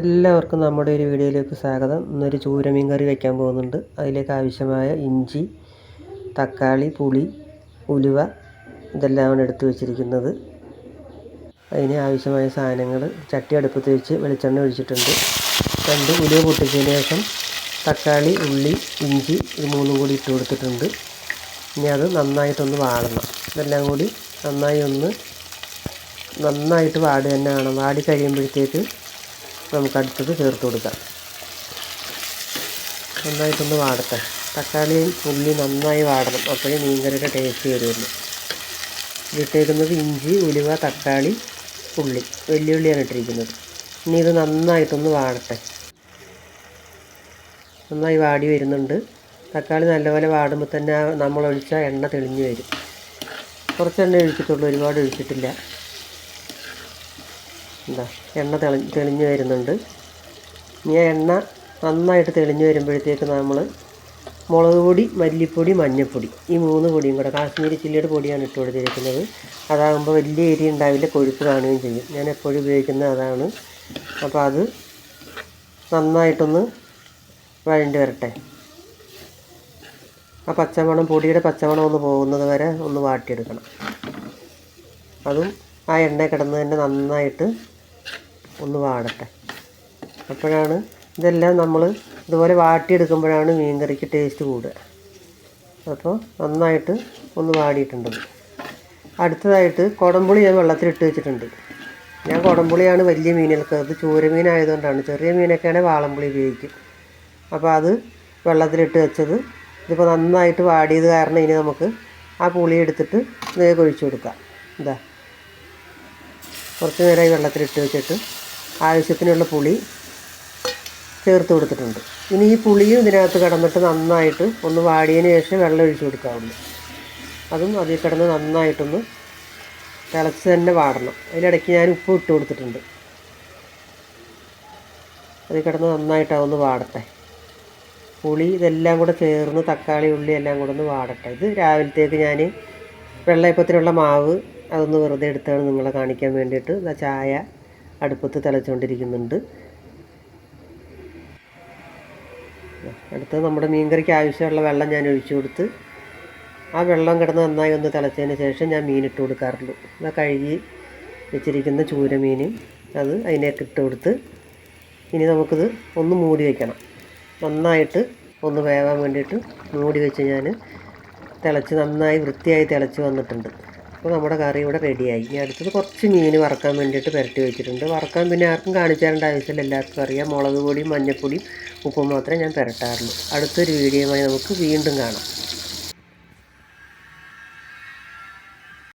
എല്ലാവർക്കും നമ്മുടെ ഒരു വീഡിയോയിലേക്ക് സ്വാഗതം. ഇന്നൊരു ചൂരമീൻ കറി വയ്ക്കാൻ പോകുന്നുണ്ട്. അതിലേക്ക് ആവശ്യമായ ഇഞ്ചി തക്കാളി പുളി ഉലുവ ഇതെല്ലാമാണ് എടുത്തു വെച്ചിരിക്കുന്നത്. അതിന് ആവശ്യമായ സാധനങ്ങൾ ചട്ടി അടുപ്പത്ത് വെച്ച് വെളിച്ചെണ്ണ ഒഴിച്ചിട്ടുണ്ട്. രണ്ട് ഉലുവ പൊട്ടിച്ചതിന് ശേഷം തക്കാളി ഉള്ളി ഇഞ്ചി ഇത് മൂന്നും കൂടി ഇട്ട് കൊടുത്തിട്ടുണ്ട്. ഇനി അത് നന്നായിട്ടൊന്ന് വാടണം. ഇതെല്ലാം കൂടി നന്നായി ഒന്ന് നന്നായിട്ട് വാടുക തന്നെ വേണം. വാടി കഴിയുമ്പോഴത്തേക്ക് നമുക്ക് അടുത്തത് ചേർത്ത് കൊടുക്കാം. നന്നായിട്ടൊന്ന് വാടട്ടെ. തക്കാളിയും ഉള്ളി നന്നായി വാടണം. അപ്പോഴേ മീൻകറിയുടെ ടേസ്റ്റ് വരുള്ളൂ ഇട്ടിരിക്കുന്നത് ഇഞ്ചി ഉലുവ തക്കാളി ഉള്ളി. വെല്ലുള്ളിയാണ് ഇട്ടിരിക്കുന്നത്. ഇനി ഇത് നന്നായിട്ടൊന്ന് വാടട്ടെ. നന്നായി വാടി വരുന്നുണ്ട്. തക്കാളി നല്ലപോലെ വാടുമ്പോൾ തന്നെ നമ്മൾ ഒഴിച്ച എണ്ണ തെളിഞ്ഞു വരും. കുറച്ച് എണ്ണ ഒഴിച്ചിട്ടുള്ളൂ ഒരുപാട് ഒഴിച്ചിട്ടില്ല. എന്താ എണ്ണ തെളി തെളിഞ്ഞ് വരുന്നുണ്ട്. ഇനി എണ്ണ നന്നായിട്ട് തെളിഞ്ഞ് വരുമ്പോഴത്തേക്ക് നമ്മൾ മുളക് പൊടി മല്ലിപ്പൊടി മഞ്ഞൾപ്പൊടി ഈ മൂന്ന് പൊടിയും കൂടെ കാശ്മീരി ചില്ലിയുടെ പൊടിയാണ് ഇട്ട് കൊടുത്തിരിക്കുന്നത്. അതാകുമ്പോൾ വലിയ എരി ഉണ്ടാവില്ല കൊഴുപ്പ് കാണുകയും ചെയ്യും. ഞാൻ എപ്പോഴും ഉപയോഗിക്കുന്ന അതാണ്. അപ്പോൾ അത് നന്നായിട്ടൊന്ന് വഴണ്ടി വരട്ടെ. ആ പച്ചമണം പൊടിയുടെ പച്ചമണം ഒന്ന് പോകുന്നത് വരെ ഒന്ന് വാട്ടിയെടുക്കണം. അതും ആ എണ്ണ കിടന്ന് തന്നെ നന്നായിട്ട് ഒന്ന് വാടട്ടെ. അപ്പോഴാണ് ഇതെല്ലാം നമ്മൾ ഇതുപോലെ വാട്ടിയെടുക്കുമ്പോഴാണ് മീൻ കറിക്ക് ടേസ്റ്റ് കൂടുക. അപ്പോൾ നന്നായിട്ട് ഒന്ന് വാടിയിട്ടുണ്ടത് അടുത്തതായിട്ട് കുടംപുളി ഞാൻ വെള്ളത്തിലിട്ട് വെച്ചിട്ടുണ്ട്. ഞാൻ കുടംപുളിയാണ് വലിയ മീനുകൾക്ക്. അത് ചൂര മീനായതുകൊണ്ടാണ് ചെറിയ മീനൊക്കെയാണെങ്കിൽ വാളംപുളി ഉപയോഗിക്കും. അപ്പോൾ അത് വെള്ളത്തിലിട്ട് വെച്ചത് ഇതിപ്പോൾ നന്നായിട്ട് വാടിയത് കാരണം ഇനി നമുക്ക് ആ പുളി എടുത്തിട്ട് നേരെ ഒഴിച്ചു കൊടുക്കാം. ഇതാ. കുറച്ച് നേരമായി വെള്ളത്തിലിട്ട് വെച്ചിട്ട് ആവശ്യത്തിനുള്ള പുളി ചേർത്ത് കൊടുത്തിട്ടുണ്ട്. ഇനി ഈ പുളിയും ഇതിനകത്ത് കിടന്നിട്ട് നന്നായിട്ട് ഒന്ന് വാടിയതിന് ശേഷം വെള്ളം ഒഴിച്ചു കൊടുക്കാവുള്ളൂ അതും അതിൽ കിടന്ന് നന്നായിട്ടൊന്ന് തിളച്ച് തന്നെ വാടണം. അതിനിടയ്ക്ക് ഞാൻ ഉപ്പ് ഇട്ട് കൊടുത്തിട്ടുണ്ട്. അതിൽ കിടന്ന് നന്നായിട്ട് അതൊന്ന് വാടട്ടെ. പുളി ഇതെല്ലാം കൂടെ ചേർന്ന് തക്കാളി ഉള്ളി എല്ലാം കൂടെ ഒന്ന് വാടട്ടെ. ഇത് രാവിലത്തേക്ക് ഞാൻ വെള്ളയപ്പത്തിനുള്ള മാവ് അതൊന്ന് വെറുതെ എടുത്താണ് നിങ്ങളെ കാണിക്കാൻ വേണ്ടിയിട്ട്. ചായ. അടുപ്പത്ത് തിളച്ചുകൊണ്ടിരിക്കുന്നുണ്ട് അടുത്ത് നമ്മുടെ മീൻകറിക്ക് ആവശ്യമുള്ള വെള്ളം ഞാൻ ഒഴിച്ചു കൊടുത്ത് ആ വെള്ളം കിടന്ന് നന്നായി ഒന്ന് തിളച്ചതിന് ശേഷം ഞാൻ മീൻ ഇട്ട് കൊടുക്കാറുള്ളൂ. അത് കഴുകി വെച്ചിരിക്കുന്ന ചൂര മീൻ അത് അതിനേക്ക് ഇട്ട് കൊടുത്ത് ഇനി നമുക്കിത് ഒന്ന് മൂടി വയ്ക്കണം നന്നായിട്ട് ഒന്ന് വേവാൻ വേണ്ടിയിട്ട് മൂടി വെച്ച് ഞാൻ തിളച്ച് നന്നായി വൃത്തിയായി തിളച്ച് വന്നിട്ടുണ്ട്. അപ്പോൾ നമ്മുടെ കറി ഇവിടെ റെഡിയായി. ഇനി അടുത്തത് കുറച്ച് മീൻ വറക്കാൻ വേണ്ടിയിട്ട് പുരട്ടി വെച്ചിട്ടുണ്ട്. വറക്കാൻ പിന്നെ ആർക്കും കാണിച്ചു ആവശ്യമില്ല. എല്ലാവർക്കും അറിയാം. മുളക് പൊടിയും മഞ്ഞൾപ്പൊടിയും ഉപ്പും മാത്രമേ ഞാൻ പുരട്ടാറുള്ളൂ. അടുത്തൊരു വീഡിയോയുമായി നമുക്ക് വീണ്ടും കാണാം.